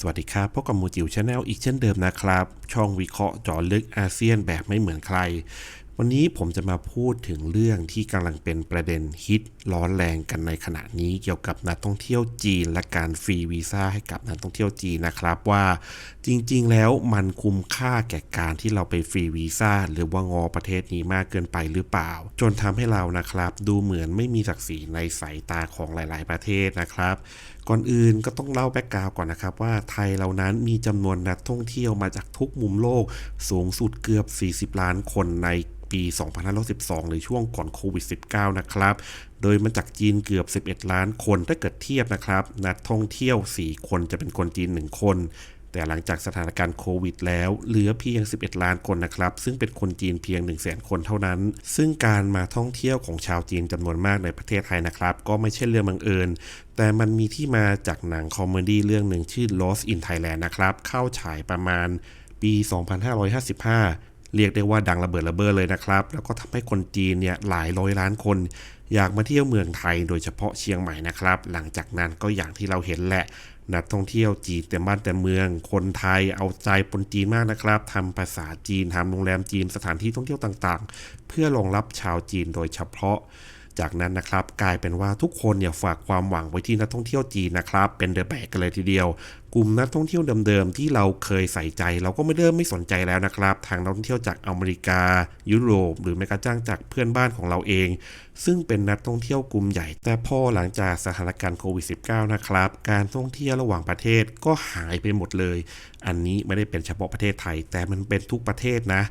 สวัสดีครับพบกับมูจิวชาแนลอีกเช่นเดิมนะครับ ช่องวิเคราะห์จาะลึกอาเซียนแบบไม่เหมือนใคร วันนี้ผมจะมาพูดถึงเรื่องที่กำลังเป็นประเด็นฮิตร้อนแรงกันในขณะนี้เกี่ยวกับนักท่องเที่ยวจีน และการฟรีวีซ่าให้กับนักท่องเที่ยวจีนนะครับว่าจริงๆ แล้วมันคุ้มค่าแก่การที่เราไปฟรีวีซ่าหรือว่างอประเทศนี้มากเกินไปหรือเปล่า จนทำให้เรานะครับ ดูเหมือนไม่มีศักดิ์ศรีในสายตาของหลาย ๆ ประเทศนะครับ ก่อนอื่นก็ต้องเล่าแบ็กกราวก่อนนะครับว่าไทยเรานั้นมีจำนวนนักท่องเที่ยวมาจากทุกมุมโลกสูงสุดเกือบ 40 ล้านคนในปี 2512 หรือช่วงก่อนโควิด -19 นะครับ โดยมาจากจีนเกือบ 11 ล้านคนถ้าเกิดเทียบนะครับ นักท่องเที่ยว 4 คนจะเป็นคนจีน 1 คน แต่หลังจากสถานการณ์โควิดแล้วเหลือเพียง 11 ล้านคนนะครับ ซึ่งเป็นคนจีนเพียง 1 0 0 0 0แคนเท่านั้น ซึ่งการมาท่องเที่ยวของชาวจีนจำนวนมากในประเทศไทยนะครับ ก็ไม่ใช่เรื่องบังเอิญ แต่มันมีที่มาจากหนังคอมเมดี้เรื่องหนึ่งชื่อ Lost in Thailand นะครับ เข้าฉายประมาณปี 2555 เรียกได้ว่าดังระเบิดระเบ้อเลยนะครับ แล้วก็ทำให้คนจีนเนี่ยหลายร้อยล้านคนอยากมาเที่ยวเมืองไทยโดยเฉพาะเชียงใหม่นะครับ หลังจากนั้นก็อย่างที่เราเห็นแหละ นักท่องเที่ยวจีนแต่บ้านแต่เมือง คนไทยเอาใจคนจีนมากนะครับทำภาษาจีนทำโรงแรมจีนสถานที่ท่องเที่ยวต่างๆ เพื่อรองรับชาวจีนโดยเฉพาะ จากนั้นนะครับกลายเป็นว่าทุกคนเนี่ยฝากความหวังไว้ที่นักท่องเที่ยวจีนนะครับเป็นเดอะแบกกันเลยทีเดียว กลุ่มนักท่องเที่ยวเดิมๆที่เราเคยใส่ใจ เราก็ไม่เริ่มไม่สนใจแล้วนะครับ ทางนักท่องเที่ยวจากอเมริกา ยุโรป หรือแม้กระทั่งจากเพื่อนบ้านของเราเอง ซึ่งเป็นนักท่องเที่ยวกลุ่มใหญ่ แต่พอหลังจากสถานการณ์โควิด -19 นะครับ การท่องเที่ยวระหว่างประเทศก็หายไปหมดเลย อันนี้ไม่ได้เป็นเฉพาะประเทศไทย แต่มันเป็นทุกประเทศนะ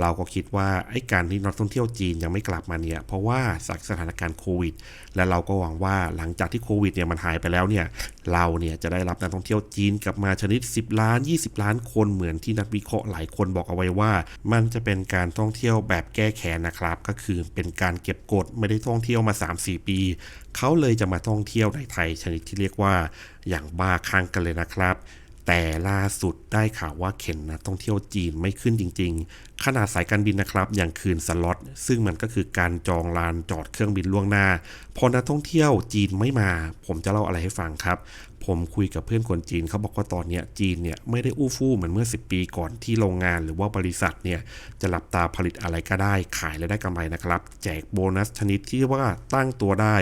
เราก็คิดว่าไอ้การที่นักท่องเที่ยวจีนยังไม่กลับมาเนี่ย เพราะว่าจากสถานการณ์โควิด และเราก็หวังว่าหลังจากที่โควิดเนี่ยมันหายไปแล้วเนี่ย เราเนี่ยจะได้รับนักท่องเที่ยวจีนกลับมาชนิด 10 ล้าน 20 ล้านคนเหมือนที่นักวิเคราะห์หลายคนบอกเอาไว้ว่า มันจะเป็นการท่องเที่ยวแบบแก้แค้นนะครับ ก็คือเป็นการเก็บกดไม่ได้ท่องเที่ยวมา 3-4 ปี เขาเลยจะมาท่องเที่ยวในไทยชนิดที่เรียกว่าอย่างบ้าคลั่งกันเลยนะครับ แต่ล่าสุดได้ข่าวว่าเข็นนะท่องเที่ยวจีนไม่ขึ้นจริง ๆ ขนาดสายการบินนะครับ อย่างคืนสล็อต ซึ่งมันก็คือการจองลานจอดเครื่องบินล่วงหน้า พอนักท่องเที่ยวจีนไม่มา ผมจะเล่าอะไรให้ฟังครับ ผมคุยกับเพื่อนคนจีนเขาบอกว่าตอนเนี้ยจีนเนี่ยไม่ได้อู้ฟู่เหมือนเมื่อ 10 ปีก่อนที่โรงงานหรือว่าบริษัทเนี่ยจะหลับตาผลิตอะไรก็ได้ขายและได้กำไรนะครับ แจกโบนัสชนิดที่ว่าตั้งตัวได้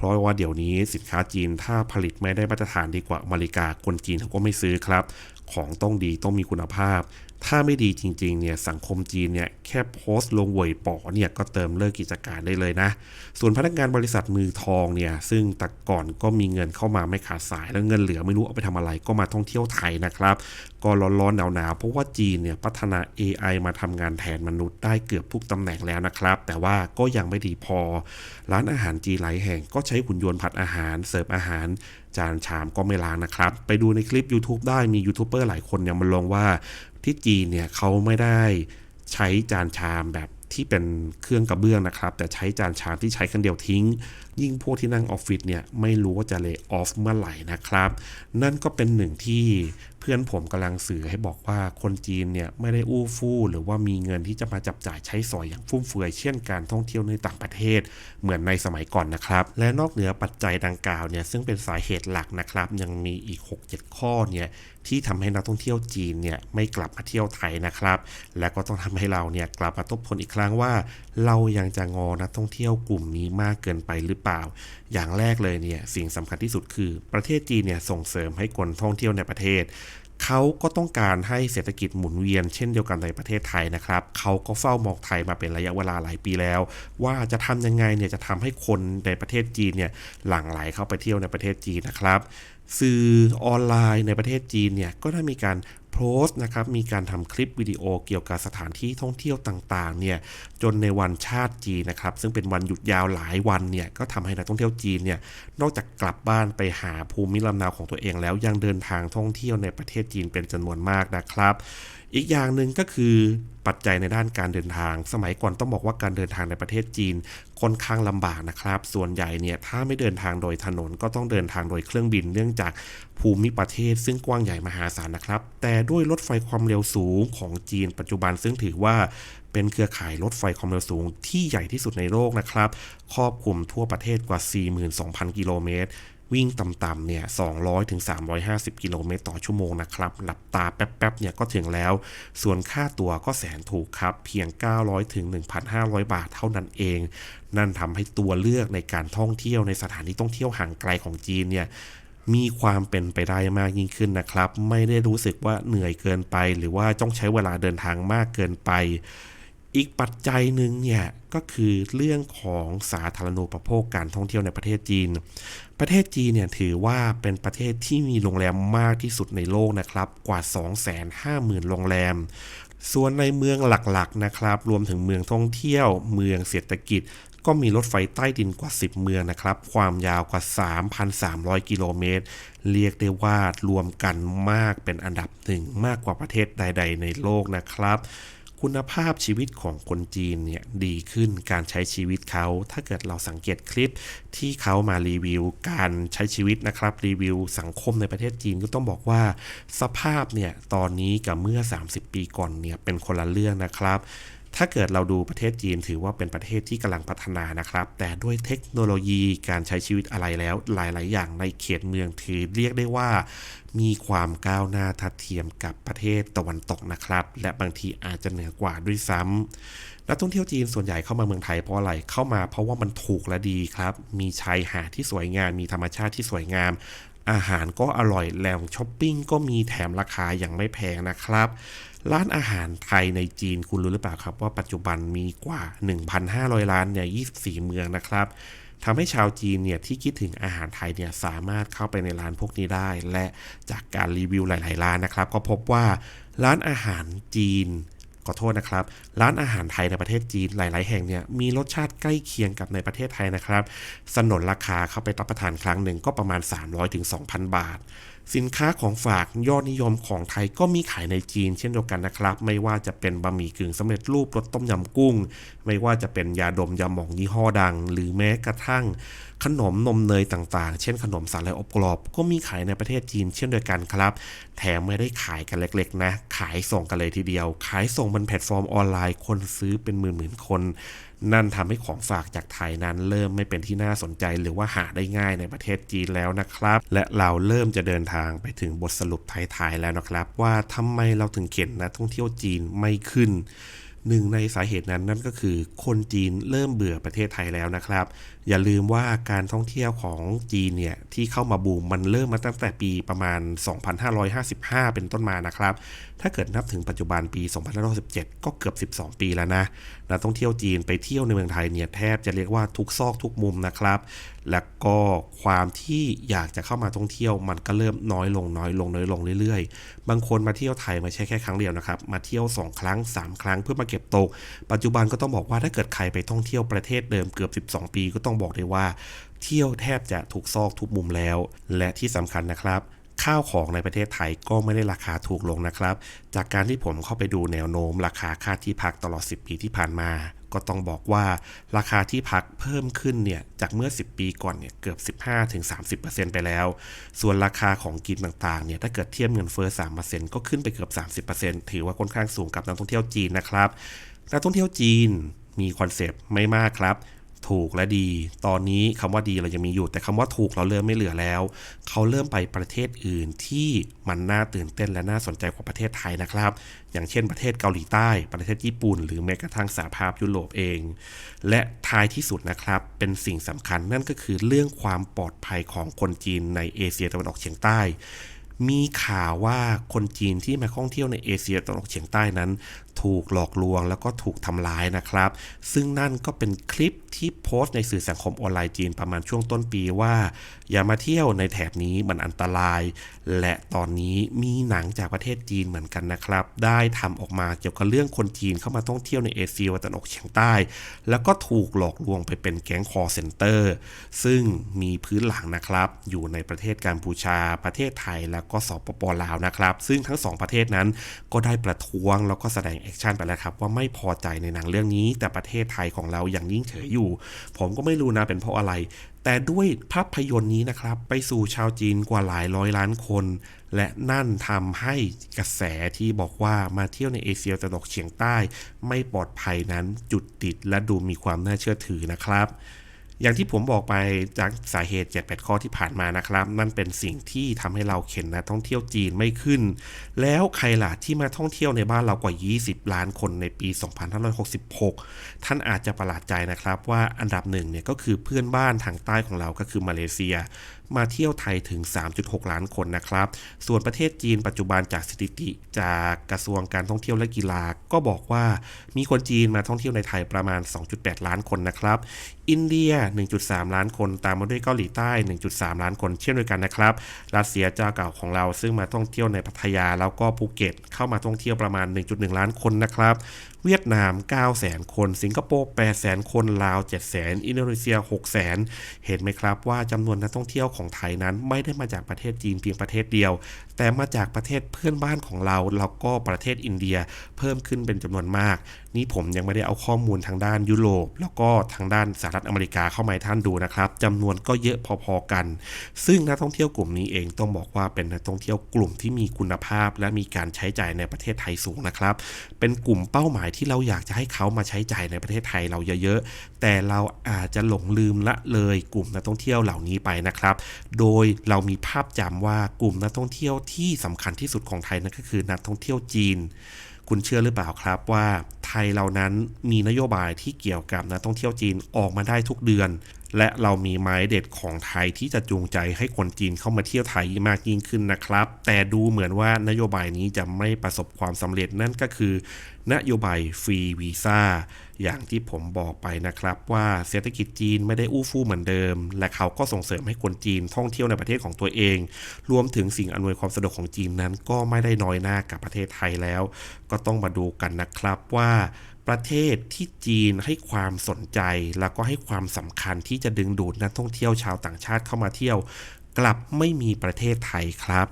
เพราะว่าเดี๋ยวนี้สินค้าจีนถ้าผลิตไม่ได้มาตรฐานดีกว่าอเมริกาคนจีนเขาก็ไม่ซื้อครับ ของต้องดีต้องมีคุณภาพ ถ้าไม่ดีจริงๆเนี่ยสังคมจีนเนี่ยแค่โพสต์ลงเวยป๋อเนี่ยก็เติมเลิกกิจการได้เลยนะ ส่วนพนักงานบริษัทมือทองเนี่ยซึ่งแต่ก่อนก็มีเงินเข้ามาไม่ขาดสาย แล้วเงินเหลือไม่รู้เอาไปทำอะไรก็มาท่องเที่ยวไทยนะครับ ก็ร้อนๆหนาวๆเพราะว่าจีนเนี่ยพัฒนา AI มาทำงานแทนมนุษย์ได้เกือบทุกตำแหน่งแล้วนะครับ แต่ว่าก็ยังไม่ดีพอ ร้านอาหารจีนหลายแห่งก็ใช้หุ่นยนต์ผัดอาหารเสิร์ฟอาหารจานชามก็ไม่ล้างนะครับ ไปดูในคลิป YouTube ได้มียูทูบเบอร์หลายคนเนี่ยมาลงว่าที่จีนเนี่ยเขาไม่ได้ใช้จานชามแบบที่เป็นเครื่องกระเบื้องนะครับ แต่ใช้จานชามที่ใช้คันเดียวทิ้ง ยิ่งพวกที่นั่งออฟฟิศเนี่ยไม่รู้ว่าจะเลยออฟเมื่อไหร่นะครับ นั่นก็เป็นหนึ่งที่ เพื่อนผมกำลังสื่อให้บอกว่าคนจีนเนี่ยไม่ได้อู้ฟู่หรือว่ามีเงินที่จะมาจับจ่ายใช้สอยอย่างฟุ่มเฟือยเช่นการท่องเที่ยวในต่างประเทศ เหมือนในสมัยก่อนนะครับ และนอกเหนือปัจจัยดังกล่าวเนี่ยซึ่งเป็นสาเหตุหลักนะครับ ยังมีอีก 6-7 ข้อเนี่ยที่ทำให้นักท่องเที่ยวจีนเนี่ยไม่กลับมาเที่ยวไทยนะครับ และก็ต้องทำให้เราเนี่ยกลับมาทบทวนอีกครั้งว่า เรายังจะงอนักท่องเที่ยวกลุ่มนี้มากเกินไปหรือเปล่า อย่างแรกเลยเนี่ยสิ่งสำคัญที่สุดคือ ประเทศจีนเนี่ยส่งเสริมให้คนท่องเที่ยวในประเทศ เขาก็ต้องการให้เศรษฐกิจหมุนเวียนเช่นเดียวกันในประเทศไทยนะครับเขาก็เฝ้ามองไทยมาเป็นระยะเวลาหลายปีแล้ว ว่าจะทำยังไงเนี่ยจะทำให้คนในประเทศจีนเนี่ยหลั่งไหลเข้าไปเที่ยวในประเทศจีนนะครับ สื่อออนไลน์ในประเทศจีนเนี่ยก็ได้มีการโพสต์นะครับมีการทำคลิปวิดีโอเกี่ยวกับสถานที่ท่องเที่ยวต่างๆเนี่ยจนในวันชาติจีนนะครับซึ่งเป็นวันหยุดยาวหลายวันเนี่ยก็ทำให้นักท่องเที่ยวจีนเนี่ยนอกจากกลับบ้านไปหาภูมิลำเนาของตัวเองแล้วยังเดินทางท่องเที่ยวในประเทศจีนเป็นจำนวนมากนะครับ อีกอย่างหนึ่งก็คือปัจจัยในด้านการเดินทาง สมัยก่อนต้องบอกว่าการเดินทางในประเทศจีนค่อนข้างลำบากนะครับ ส่วนใหญ่เนี่ยถ้าไม่เดินทางโดยถนนก็ต้องเดินทางโดยเครื่องบิน เนื่องจากภูมิประเทศซึ่งกว้างใหญ่มหาศาลนะครับ แต่ด้วยรถไฟความเร็วสูงของจีนปัจจุบันซึ่งถือว่าเป็นเครือข่ายรถไฟความเร็วสูงที่ใหญ่ที่สุดในโลกนะครับ ครอบคลุมทั่วประเทศกว่า 42,000 กิโลเมตร วิ่งต่ำๆเนี่ย200ถึง350 กิโลเมตรต่อชั่วโมงนะครับ หลับตาแป๊บๆเนี่ยก็ถึงแล้ว ส่วนค่าตั๋วก็แสนถูกครับ เพียง 900ถึง1,500 บาทเท่านั้นเอง นั่นทำให้ตัวเลือกในการท่องเที่ยวในสถานที่ท่องเที่ยวห่างไกลของจีนเนี่ยมีความเป็นไปได้มากยิ่งขึ้นนะครับ ไม่ได้รู้สึกว่าเหนื่อยเกินไป หรือว่าต้องใช้เวลาเดินทางมากเกินไป อีกปัจจัยหนึ่งเนี่ยก็คือเรื่องของสาธารณูปโภคการท่องเที่ยวในประเทศจีน ประเทศจีนเนี่ยถือว่าเป็นประเทศที่มีโรงแรมมากที่สุดในโลกนะครับ กว่า 250,000 โรงแรม ส่วนในเมืองหลักๆนะครับ รวมถึงเมืองท่องเที่ยว เมืองเศรษฐกิจ ก็มีรถไฟใต้ดินกว่า 10 เมืองนะครับ ความยาวกว่า 3,300 กิโลเมตร เรียกได้ว่ารวมกันมากเป็นอันดับหนึ่งมากกว่าประเทศใด ๆ ในโลกนะครับ คุณภาพชีวิตของคนจีนเนี่ยดีขึ้นการใช้ชีวิตเขา ถ้าเกิดเราสังเกตคลิปที่เขามารีวิว การใช้ชีวิตนะครับรีวิว สังคมในประเทศจีนก็ต้องบอกว่า สภาพเนี่ยตอนนี้กับเมื่อ 30 ปีก่อนเนี่ยเป็นคนละเรื่องนะครับถ้าเกิดเราดูประเทศจีนถือว่าเป็นประเทศที่กำลังพัฒนานะครับ แต่ด้วยเทคโนโลยีการใช้ชีวิตอะไรแล้วหลาย ๆ อย่างในเขตเมืองถือเรียกได้ว่า มีความก้าวหน้าทัดเทียมกับประเทศตะวันตกนะครับ และบางทีอาจจะเหนือกว่าด้วยซ้ำนักท่องเที่ยวจีนส่วนใหญ่เข้ามาเมืองไทยเพราะอะไร เข้ามาเพราะว่ามันถูกและดีครับ มีชายหาดที่สวยงาม มีธรรมชาติที่สวยงาม อาหารก็อร่อยแหล่งช้อปปิ้งก็มีแถมราคาอย่างไม่แพงนะครับ ร้านอาหารไทยในจีนคุณรู้หรือเปล่าครับ ว่าปัจจุบันมีกว่า 1,500 ร้านเนี่ย 24 เมืองนะครับ ทำให้ชาวจีนเนี่ยที่คิดถึงอาหารไทยเนี่ยสามารถเข้าไปในร้านพวกนี้ได้ และจากการรีวิวหลาย ๆ ร้านนะครับ ก็พบว่าร้านอาหารจีนขอโทษนะครับ ร้านอาหารไทยในประเทศจีนหลาย ๆ แห่งเนี่ยมีรสชาติใกล้เคียงกับในประเทศไทยนะครับ สนนราคาเข้าไปรับประทานครั้งหนึ่งก็ประมาณ 300-2,000ถึง2,000บาท สินค้าของฝากยอดนิยมของไทยก็มีขายในจีนเช่นเดียวกันนะครับ ไม่ว่าจะเป็นบะหมี่กึ่งสำเร็จรูปรสต้มยำกุ้ง ไม่ว่าจะเป็นยาดมยาหม่องยี่ห้อดัง หรือแม้กระทั่งขนมนมเนยต่างๆ เช่นขนมสาหร่ายอบกรอบ ก็มีขายในประเทศจีนเช่นเดียวกันครับ แถมไม่ได้ขายกันเล็กๆนะ ขายส่งกันเลยทีเดียว ขายส่งบนแพลตฟอร์มออนไลน์คนซื้อเป็นหมื่นๆคน นั่นทำให้ของฝากจากไทยนั้น เริ่มไม่เป็นที่น่าสนใจหรือว่าหาได้ง่ายในประเทศจีนแล้วนะครับ และเราเริ่มจะเดินทางไปถึงบทสรุปท้ายๆแล้วนะครับ ว่าทำไมเราถึงเข็นนักท่องเที่ยวจีนไม่ขึ้นหนึ่งในสาเหตุนั้นนั่นก็คือคนจีนเริ่มเบื่อประเทศไทยแล้วนะครับอย่าลืมว่าการท่องเที่ยวของจีนเนี่ยที่เข้ามาบูมมันเริ่มมาตั้งแต่ปีประมาณ 2555 เป็นต้นมานะครับ ถ้าเกิดนับถึงปัจจุบันปี 2517 ก็เกือบ 12 ปีแล้วนะนักท่องเที่ยวจีนไปเที่ยวในเมืองไทยเนี่ยแทบจะเรียกว่าทุกซอกทุกมุมนะครับ และก็ความที่อยากจะเข้ามาท่องเที่ยวมันก็เริ่มน้อยลงน้อยลงน้อยลงเรื่อยๆ บางคนมาเที่ยวไทยไม่ใช่แค่ครั้งเดียวนะครับ มาเที่ยว 2 ครั้ง 3 ครั้งเพื่อมาเก็บตก ปัจจุบันก็ต้องบอกว่าถ้าเกิดใครไปท่องเที่ยวประเทศเดิมเกือบ 12 ปีก็ต้ององบอกเลยว่า เที่ยวแทบจะทุกซอกทุกมุมแล้ว และที่สำคัญนะครับข้าวของในประเทศไทยก็ไม่ได้ราคาถูกลงนะครับ จากการที่ผมเข้าไปดูแนวโน้ม ราคาค่าที่พักตลอด 10 ปีที่ผ่านมา ก็ต้องบอกว่าราคาที่พักเพิ่มขึ้นเนี่ยจากเมื่อ 10 ปีก่อนเนี่ยเกือบ 15-30%ไปแล้ว ส่วนราคาของกินต่างๆเนี่ยถ้าเกิดเทียบเงินเฟ้อ 3%ก็ขึ้นไปเกือบ 30%ถือว่าค่อนข้างสูงกับนักท่องเที่ยวจีนนะครับ นักท่องเที่ยวจีนมีคอนเซปต์ไม่มากครับ ถูกและดี ตอนนี้คำว่าดีเรายังมีอยู่ แต่คำว่าถูกเราเริ่มไม่เหลือแล้ว เขาเริ่มไปประเทศอื่นที่มันน่าตื่นเต้นและน่าสนใจกว่าประเทศไทยนะครับ อย่างเช่นประเทศเกาหลีใต้ ประเทศญี่ปุ่น หรือแม้กระทั่งสหภาพยุโรปเอง และท้ายที่สุดนะครับ เป็นสิ่งสำคัญนั่นก็คือเรื่องความปลอดภัยของคนจีนในเอเชียตะวันออกเฉียงใต้มีข่าวว่าคนจีนที่มาท่องเที่ยวในเอเชียตะวันออกเฉียงใต้นั้นถูกหลอกลวงแล้วก็ถูกทำร้ายนะครับ ซึ่งนั่นก็เป็นคลิปที่โพสต์ในสื่อสังคมออนไลน์จีนประมาณช่วงต้นปีว่า อย่ามาเที่ยวในแถบนี้มันอันตราย และตอนนี้มีหนังจากประเทศจีนเหมือนกันนะครับ ได้ทำออกมาเกี่ยวกับเรื่องคนจีนเข้ามาท่องเที่ยวในเอเชียตะวันออกเฉียงใต้ แล้วก็ถูกหลอกลวงไปเป็นแก๊งคอร์เซ็นเตอร์ซึ่งมีพื้นหลังนะครับ อยู่ในประเทศกัมพูชาประเทศไทยแล้วก็สปปลาวนะครับ ซึ่งทั้งสองประเทศนั้นก็ได้ประท้วงแล้วก็แสดงแอคชั่นไปแล้วครับ ว่าไม่พอใจในหนังเรื่องนี้ แต่ประเทศไทยของเรายังนิ่งเฉยอยู่ ผมก็ไม่รู้นะเป็นเพราะอะไร แต่ด้วยภาพยนตร์นี้นะครับ ไปสู่ชาวจีนกว่าหลายร้อยล้านคน และนั่นทำให้กระแสที่บอกว่ามาเที่ยวในเอเชียตะวันออกเฉียงใต้ ไม่ปลอดภัยนั้นจุดติดและดูมีความน่าเชื่อถือนะครับ อย่างที่ผมบอกไปจากสาเหตุ7-8ข้อที่ผ่านมานะครับนั่นเป็นสิ่งที่ทำให้เราเข็นนะท่องเที่ยวจีนไม่ขึ้น แล้วใครล่ะที่มาท่องเที่ยวในบ้านเรากว่า 20 ล้านคนในปี 2566 ท่านอาจจะประหลาดใจนะครับว่าอันดับหนึ่งเนี่ยก็คือเพื่อนบ้านทางใต้ของเราก็คือมาเลเซีย มาเที่ยวไทยถึง 3.6 ล้านคนนะครับ ส่วนประเทศจีนปัจจุบันจากสถิติ จากกระทรวงการท่องเที่ยวและกีฬาก็บอกว่ามีคนจีนมาท่องเที่ยวในไทยประมาณ 2.8 ล้านคนนะครับ อินเดีย 1.3 ล้านคน ตามมาด้วยเกาหลีใต้ 1.3 ล้านคนเช่นเดียวกันนะครับรัสเซียเจ้าเก่าของเราซึ่งมาท่องเที่ยวในพัทยาแล้วก็ภูเก็ตเข้ามาท่องเที่ยวประมาณ 1.1 ล้านคนนะครับ เวียดนาม 9 0 0 0 0 คน สิงคโปร์ 8 0 0 0 0 คน ลาว 7 0 0 0 0 อินโดนีเซีย600,000 เห็นไหมครับว่าจำนวนนักท่องเที่ยวของไทยนั้นไม่ได้มาจากประเทศจีนเพียงประเทศเดียว แต่มาจากประเทศเพื่อนบ้านของเรา แล้วก็ประเทศอินเดีย เพิ่มขึ้นเป็นจำนวนมากนี่ผมยังไม่ได้เอาข้อมูลทางด้านยุโรป แล้วก็ทางด้านสหรัฐอเมริกาเข้ามาให้ท่านดูนะครับจำนวนก็เยอะพอๆกัน ซึ่งนักท่องเที่ยวกลุ่มนี้เองต้องบอกว่าเป็นนักท่องเที่ยวกลุ่มที่มีคุณภาพ และมีการใช้จ่ายในประเทศไทยสูงนะครับ เป็นกลุ่มเป้าหมายที่เราอยากจะให้เขามาใช้จ่ายในประเทศไทยเราเยอะๆ แต่เราอาจจะหลงลืมละเลยกลุ่มนักท่องเที่ยวเหล่านี้ไปนะครับ โดยเรามีภาพจำว่ากลุ่มนักท่องเที่ยวที่สำคัญที่สุดของไทยนั่นก็คือนักท่องเที่ยวจีน คุณเชื่อหรือเปล่าครับว่าไทยเรานั้นมีนโยบายที่เกี่ยวกับนักท่องเที่ยวจีนออกมาได้ทุกเดือน และเรามีไม้เด็ดของไทยที่จะจูงใจให้คนจีนเข้ามาเที่ยวไทยมากยิ่งขึ้นนะครับ แต่ดูเหมือนว่านโยบายนี้จะไม่ประสบความสำเร็จนั่นก็คือนโยบายฟรีวีซ่าอย่างที่ผมบอกไปนะครับว่าเศรษฐกิจจีนไม่ได้อู้ฟู่เหมือนเดิม และเขาก็ส่งเสริมให้คนจีนท่องเที่ยวในประเทศของตัวเอง รวมถึงสิ่งอำนวยความสะดวกของจีนนั้นก็ไม่ได้น้อยหน้ากับประเทศไทยแล้ว ก็ต้องมาดูกันนะครับว่า ประเทศที่จีนให้ความสนใจ แล้วก็ให้ความสำคัญที่จะดึงดูดนักท่องเที่ยวชาวต่างชาติเข้ามาเที่ยว กลับไม่มีประเทศไทยครับ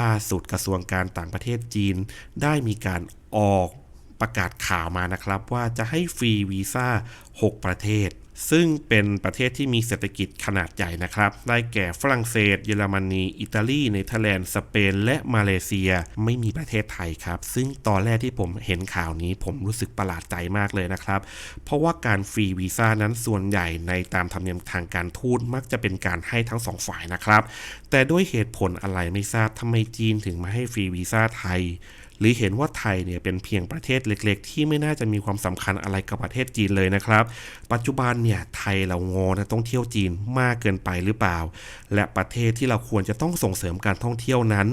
ล่าสุดกระทรวงการต่างประเทศจีนได้มีการออกประกาศข่าวมานะครับ ว่าจะให้ฟรีวีซ่า 6 ประเทศ ซึ่งเป็นประเทศที่มีเศรษฐกิจขนาดใหญ่นะครับ ได้แก่ฝรั่งเศส เยอรมนี อิตาลีเนเธอร์แลนด์ สเปน และมาเลเซีย ไม่มีประเทศไทยครับ ซึ่งตอนแรกที่ผมเห็นข่าวนี้ ผมรู้สึกประหลาดใจมากเลยนะครับ เพราะว่าการฟรีวีซ่านั้นส่วนใหญ่ในตามธรรมเนียมทางการทูตมักจะเป็นการให้ทั้งสองฝ่ายนะครับ แต่ด้วยเหตุผลอะไรไม่ทราบทำไมจีนถึงมาให้ฟรีวีซ่าไทย หรือเห็นว่าไทยเนี่ยเป็นเพียงประเทศเล็ก ๆ ที่ไม่น่าจะมีความสำคัญอะไรกับประเทศจีนเลยนะครับ ปัจจุบันเนี่ยไทยเรางอนะต้องเที่ยวจีนมากเกินไปหรือเปล่า และประเทศที่เราควรจะต้องส่งเสริมการท่องเที่ยวนั้น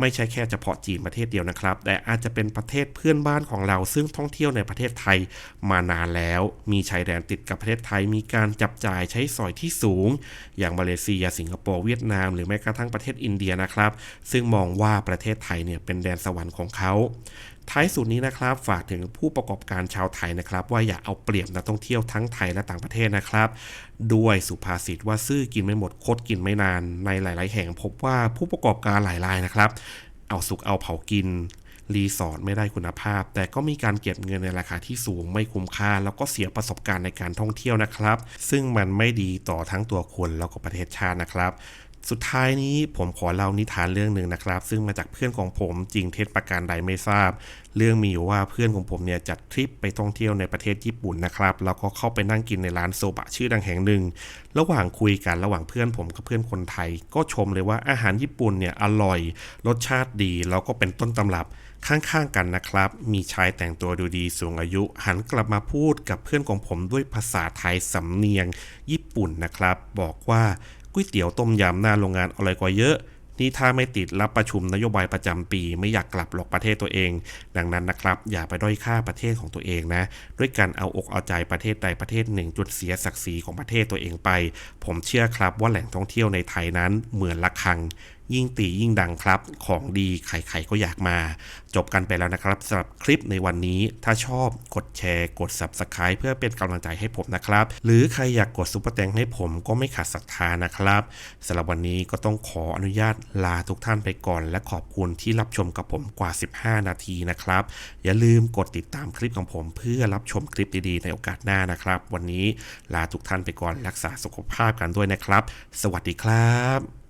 ไม่ใช่แค่เฉพาะจีนประเทศเดียวนะครับ แต่อาจจะเป็นประเทศเพื่อนบ้านของเรา ซึ่งท่องเที่ยวในประเทศไทยมานานแล้ว มีชายแดนติดกับประเทศไทย มีการจับจ่ายใช้สอยที่สูง อย่างมาเลเซีย สิงคโปร์เวียดนาม หรือแม้กระทั่งประเทศอินเดียนะครับ ซึ่งมองว่าประเทศไทยเนี่ยเป็นแดนสวรรค์ของเขาท้ายสุดนี้นะครับฝากถึงผู้ประกอบการชาวไทยนะครับ ว่าอย่าเอาเปรียบนักท่องเที่ยวทั้งไทยและต่างประเทศนะครับ ด้วยสุภาษิตว่าซื่อกินไม่หมดคดกินไม่นาน ในหลาย ๆ แห่งพบว่าผู้ประกอบการหลายรายนะครับ เอาสุกเอาเผากินรีสอร์ทไม่ได้คุณภาพ แต่ก็มีการเก็บเงินในราคาที่สูงไม่คุ้มค่า แล้วก็เสียประสบการณ์ในการท่องเที่ยวนะครับ ซึ่งมันไม่ดีต่อทั้งตัวคนแล้วก็ประเทศชาตินะครับ สุดท้ายนี้ผมขอเล่านิทานเรื่องหนึ่งนะครับ ซึ่งมาจากเพื่อนของผมจริงเท็จประการใดไม่ทราบ เรื่องมีอยู่ว่าเพื่อนของผมเนี่ยจัดทริปไปท่องเที่ยวในประเทศญี่ปุ่นนะครับแล้วก็เข้าไปนั่งกินในร้านโซบะชื่อดังแห่งหนึ่ง ระหว่างคุยกันระหว่างเพื่อนผมกับเพื่อนคนไทย ก็ชมเลยว่าอาหารญี่ปุ่นเนี่ยอร่อย รสชาติดีแล้วก็เป็นต้นตำรับข้างๆกันนะครับ มีชายแต่งตัวดูดีสูงอายุ หันกลับมาพูดกับเพื่อนของผมด้วยภาษาไทยสำเนียงญี่ปุ่นนะครับ บอกว่า ก๋วยเตี๋ยวต้มยำหน้าโรงงานอร่อยกว่าเยอะ นี่ถ้าไม่ติดรับประชุมนโยบายประจำปี ไม่อยากกลับหรอกประเทศตัวเอง ดังนั้นนะครับ อย่าไปด้อยค่าประเทศของตัวเองนะ ด้วยการเอาอกเอาใจประเทศใดประเทศหนึ่งจุดเสียศักดิ์ศรีของประเทศตัวเองไป ผมเชื่อครับว่าแหล่งท่องเที่ยวในไทยนั้นเหมือนละคัง ยิ่งตียิ่งดังครับ ของดีใครๆก็อยากมา จบกันไปแล้วนะครับสำหรับคลิปในวันนี้ ถ้าชอบกดแชร์กด Subscribe เพื่อเป็นกำลังใจให้ผมนะครับ หรือใครอยากกดซุปเปอร์แตงให้ผมก็ไม่ขาดศรัทธานะครับสำหรับวันนี้ก็ต้องขออนุญาตลาทุกท่านไปก่อน และขอบคุณที่รับชมกับผมกว่า 15 นาทีนะครับ อย่าลืมกดติดตามคลิปของผมเพื่อรับชมคลิปดีๆในโอกาสหน้านะครับ วันนี้ลาทุกท่านไปก่อนรักษาสุขภาพกันด้วยนะครับ สวัสดีครับ